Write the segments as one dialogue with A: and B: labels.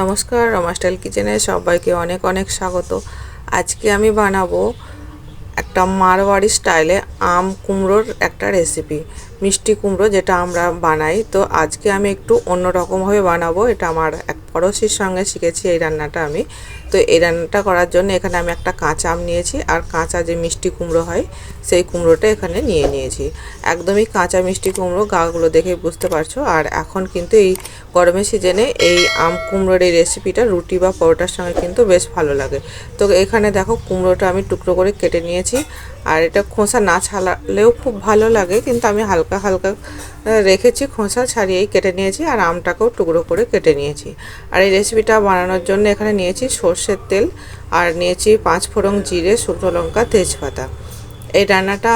A: নমস্কার রমাস্টাইল কিচেনে সবাইকে অনেক অনেক স্বাগত। আজকে আমি বানাবো একটা মারওয়াড়ি স্টাইলে আম কুমড়োর একটা রেসিপি, মিষ্টি কুমড়ো যেটা আমরা বানাই। তো আজকে আমি একটু অন্যরকমভাবে বানাবো, এটা আমার এক পড়োশির সঙ্গে শিখেছি এই রান্নাটা আমি। তো এই রান্নাটা করার জন্য এখানে আমি একটা কাঁচা আম নিয়েছি আর কাঁচা যে মিষ্টি কুমড়ো হয়, সেই কুমড়োটা এখানে নিয়ে নিয়েছি। একদমই কাঁচা মিষ্টি কুমড়ো, গাগুলো দেখে বুঝতে পারছ। আর এখন কিন্তু এই গরমের সিজনে এই আম কুমড়োর এই রেসিপিটা রুটি বা পরোটার সঙ্গে কিন্তু বেশ ভালো লাগে। তো এখানে দেখো কুমড়োটা আমি টুকরো করে কেটে নিয়েছি। আর এটা খোসা না ছাড়ালেও খুব ভালো লাগে, কিন্তু আমি হালকা হালকা রেখেছি খোসা ছাড়িয়েই কেটে নিয়েছি আর আমটাকেও টুকরো করে কেটে নিয়েছি। আর এই রেসিপিটা বানানোর জন্য এখানে নিয়েছি সর্ষের তেল আর নিয়েছি পাঁচ ফোড়ন জিরে, শুকনো লঙ্কা, তেজপাতা। এই রান্নাটা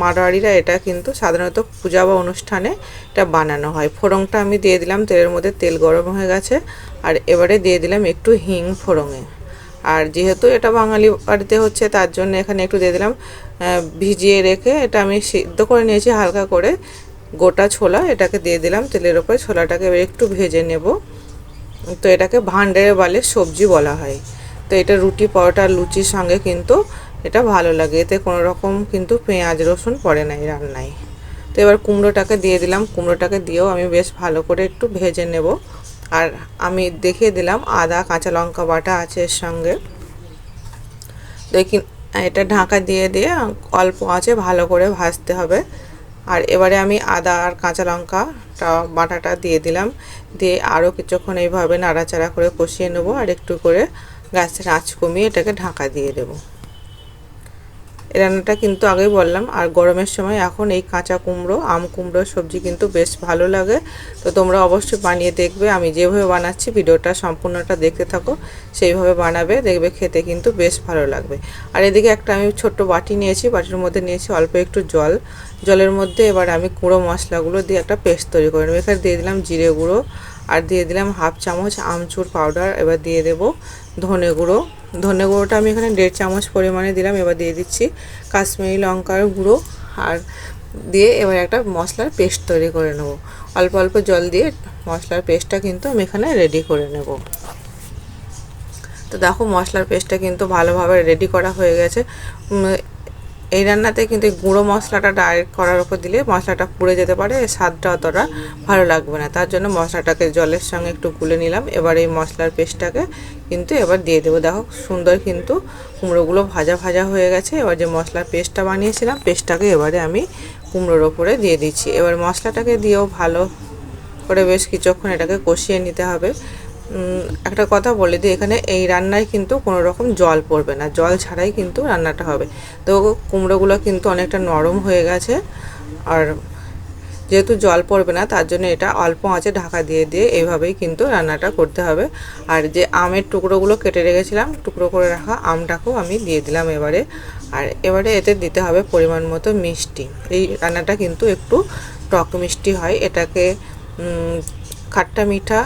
A: মারোয়াড়িরা এটা কিন্তু সাধারণত পূজা বা অনুষ্ঠানে এটা বানানো হয়। ফোড়ংটা আমি দিয়ে দিলাম, তেলের মধ্যে তেল গরম হয়ে গেছে। আর এবারে দিয়ে দিলাম একটু হিং ফোড়ঙে আর যেহেতু এটা বাঙালি বাড়িতে হচ্ছে, তার জন্য এখানে একটু দিয়ে দিলাম ভিজিয়ে রেখে এটা আমি সিদ্ধ করে নিয়েছি হালকা করে। গোটা ছোলা এটাকে দিয়ে দিলাম তেলের ওপরে ছোলাটাকে একটু ভেজে নেব। তো এটাকে ভান্ডারে বালে সবজি বলা হয়। তো এটা রুটি, পরোটা, লুচির সঙ্গে কিন্তু এটা ভালো লাগে। এতে কোনো রকম কিন্তু পেঁয়াজ, রসুন পড়ে না এই রান্নায়। তো এবার কুমড়োটাকে দিয়ে দিলাম। কুমড়োটাকে দিয়েও আমি বেশ ভালো করে একটু ভেজে নেব। আর আমি দেখিয়ে দিলাম আদা, কাঁচা লঙ্কা বাটা আছে এর সঙ্গে। দেখি এটা ঢাকা দিয়ে দিয়ে অল্প আছে, ভালো করে ভাজতে হবে। আর এবারে আমি আদা আর কাঁচা লঙ্কাটা, বাটাটা দিয়ে দিলাম। দিয়ে আরও কিছুক্ষণ এইভাবে নাড়াচাড়া করে কষিয়ে নেব আর একটু করে গাছের আঁচ কমিয়ে এটাকে ঢাকা দিয়ে দেবো। রান্নাটা কিন্তু আগেই বললাম। আর গরমের সময় এখন এই কাঁচা কুমড়ো, আম কুমড়োর সবজি কিন্তু বেশ ভালো লাগে। তো তোমরা অবশ্যই বানিয়ে দেখবে। আমি যেভাবে বানাচ্ছি, ভিডিওটা সম্পূর্ণটা দেখতে থাকো। সেইভাবে বানাবে, দেখবে খেতে কিন্তু বেশ ভালো লাগবে। আর এদিকে একটা আমি ছোট্ট বাটি নিয়েছি। বাটির মধ্যে নিয়েছি অল্প একটু জল। জলের মধ্যে এবার আমি গুঁড়ো মশলাগুলো দিয়ে একটা পেস্ট তৈরি করে নেব। এখানে দিয়ে দিলাম জিরে গুঁড়ো। আর দিয়ে দিলাম হাফ চামচ আমচুর পাউডার। এবার দিয়ে দেব ধনে গুঁড়ো। ধনে গুঁড়োটা আমি এখানে দেড় চামচ পরিমাণে দিলাম, এবার দিয়ে দিচ্ছি কাশ্মীরি লঙ্কার গুঁড়ো আর দিয়ে এবার একটা মশলার পেস্ট তৈরি করে নেব। অল্প অল্প জল দিয়ে মশলার পেস্টটা কিন্তু আমি এখানে রেডি করে নেব। তো দেখো মশলার পেস্টটা কিন্তু ভালোভাবে রেডি করা হয়ে গেছে। এই রান্নাতে কিন্তু গুঁড়ো মশলাটা ডাইরেক্ট করার উপর দিলে মশলাটা পুড়ে যেতে পারে, স্বাদটা অতটা ভালো লাগবে না। তার জন্য মশলাটাকে জলের সঙ্গে একটু গুলে নিলাম। এবার এই মশলার পেস্টটাকে কিন্তু এবার দিয়ে দেবো। দেখো সুন্দর কিন্তু কুমড়োগুলো ভাজা ভাজা হয়ে গেছে। এবার যে মশলার পেস্টটা বানিয়েছিলাম, পেস্টটাকে এবারে আমি কুমড়োর ওপরে দিয়ে দিচ্ছি। এবার মশলাটাকে দিয়েও ভালো করে বেশ কিছুক্ষণ এটাকে কষিয়ে নিতে হবে। একটা কথা বলে দিই, এখানে এই রান্নায় কিন্তু কোনো রকম জল পড়বে না। জল ছাড়াই কিন্তু রান্নাটা হবে। তো কুমড়োগুলো কিন্তু অনেকটা নরম হয়ে গেছে, আর যেহেতু জল পড়বে না, তার জন্য এটা অল্প আঁচে ঢাকা দিয়ে দিয়ে এইভাবেই কিন্তু রান্নাটা করতে হবে। আর যে আমের টুকরোগুলো কেটে রেখেছিলাম, টুকরো করে রাখা আমটাকেও আমি দিয়ে দিলাম এবারে। আর এবারে এতে দিতে হবে পরিমাণ মতো মিষ্টি। এই রান্নাটা কিন্তু একটু টক মিষ্টি হয়। এটাকে খাট্টা মিঠা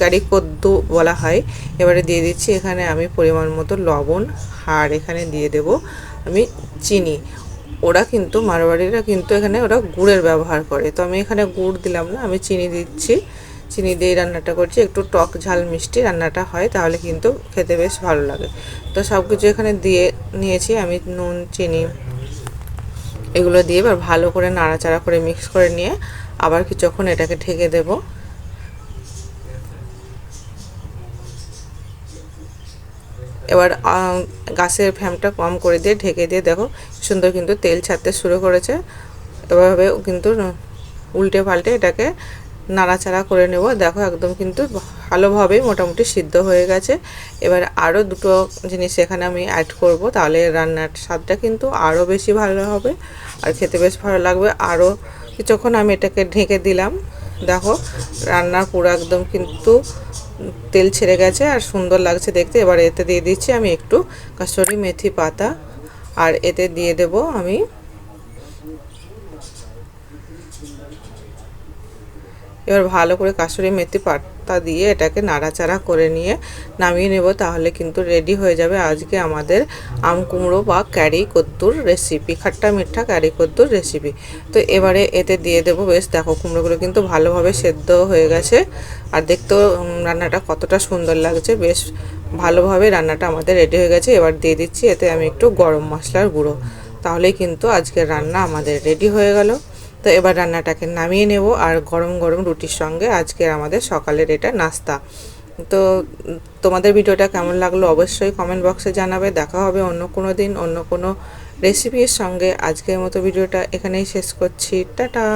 A: কারি কদ্দু বলা হয়। এবারে দিয়ে দিচ্ছি এখানে আমি পরিমাণ মতো লবণ, আর এখানে দিয়ে দেব আমি চিনি। ওরা কিন্তু মারোয়ারিরা কিন্তু এখানে ওরা গুড়ের ব্যবহার করে। তো আমি এখানে গুড় দিলাম না, আমি চিনি দিচ্ছি। চিনি দিয়ে রান্নাটা করছি, একটু টক ঝাল মিষ্টি রান্নাটা হয়, তাহলে কিন্তু খেতে বেশ ভালো লাগে। তো সব কিছু এখানে দিয়ে নিয়েছি আমি নুন, চিনি, এগুলো দিয়ে এবার ভালো করে নাড়াচাড়া করে মিক্স করে নিয়ে আবার কিছুক্ষণ এটাকে ঢেকে দেবো। এবার গাছের ফ্যামটা কম করে দিয়ে ঢেকে দিয়ে দেখো সুন্দর কিন্তু তেল ছাড়তে শুরু করেছে। এভাবে কিন্তু উল্টে পাল্টে এটাকে নাড়াচাড়া করে নেব। দেখো একদম কিন্তু ভালোভাবেই মোটামুটি সিদ্ধ হয়ে গেছে। এবার আরও দুটো জিনিস এখানে আমি অ্যাড করব, তাহলে রান্নার স্বাদটা কিন্তু আরও বেশি ভালো হবে আর খেতে বেশ ভালো লাগবে। আরও কিছুক্ষণ আমি এটাকে ঢেকে দিলাম। দেখো রান্নার পুরো একদম কিন্তু তেল ছেড়ে গেছে আর সুন্দর লাগছে দেখতে। এবার এতে দিয়ে দিচ্ছি আমি একটু কাসরি মেথি পাতা। আর এতে দিয়ে দেব আমি এবার ভালো করে কাসুরি মেথি পাতা দিয়ে এটাকে নাড়াচাড়া করে নিয়ে নামিয়ে নেব, তাহলে কিন্তু রেডি হয়ে যাবে আজকে আমাদের আম কুমড়ো বা ক্যারি কদ্দুর রেসিপি খাট্টা মিঠা ক্যারি কদ্দুর রেসিপি তো এবারে এতে দিয়ে দেবো, বেশ দেখো কুমড়োগুলো কিন্তু ভালোভাবে সেদ্ধ হয়ে গেছে, আর দেখতেও রান্নাটা কতটা সুন্দর লাগছে, বেশ ভালোভাবে রান্নাটা আমাদের রেডি হয়ে গেছে। এবার দিয়ে দিচ্ছি এতে আমি একটু গরম মশলার গুঁড়ো, তাহলেই কিন্তু আজকের রান্না আমাদের রেডি হয়ে গেল। তো এবার রান্নাটাকে নামিয়ে নেব আর গরম গরম রুটির সঙ্গে আজকের আমাদের সকালের এটা নাস্তা। তো তোমাদের ভিডিওটা কেমন লাগল অবশ্যই কমেন্ট বক্সে জানাবে। দেখা হবে অন্য কোনো দিন, অন্য কোনো রেসিপির সঙ্গে। আজকের মতো ভিডিওটা এখানেই শেষ করছি। টাটা!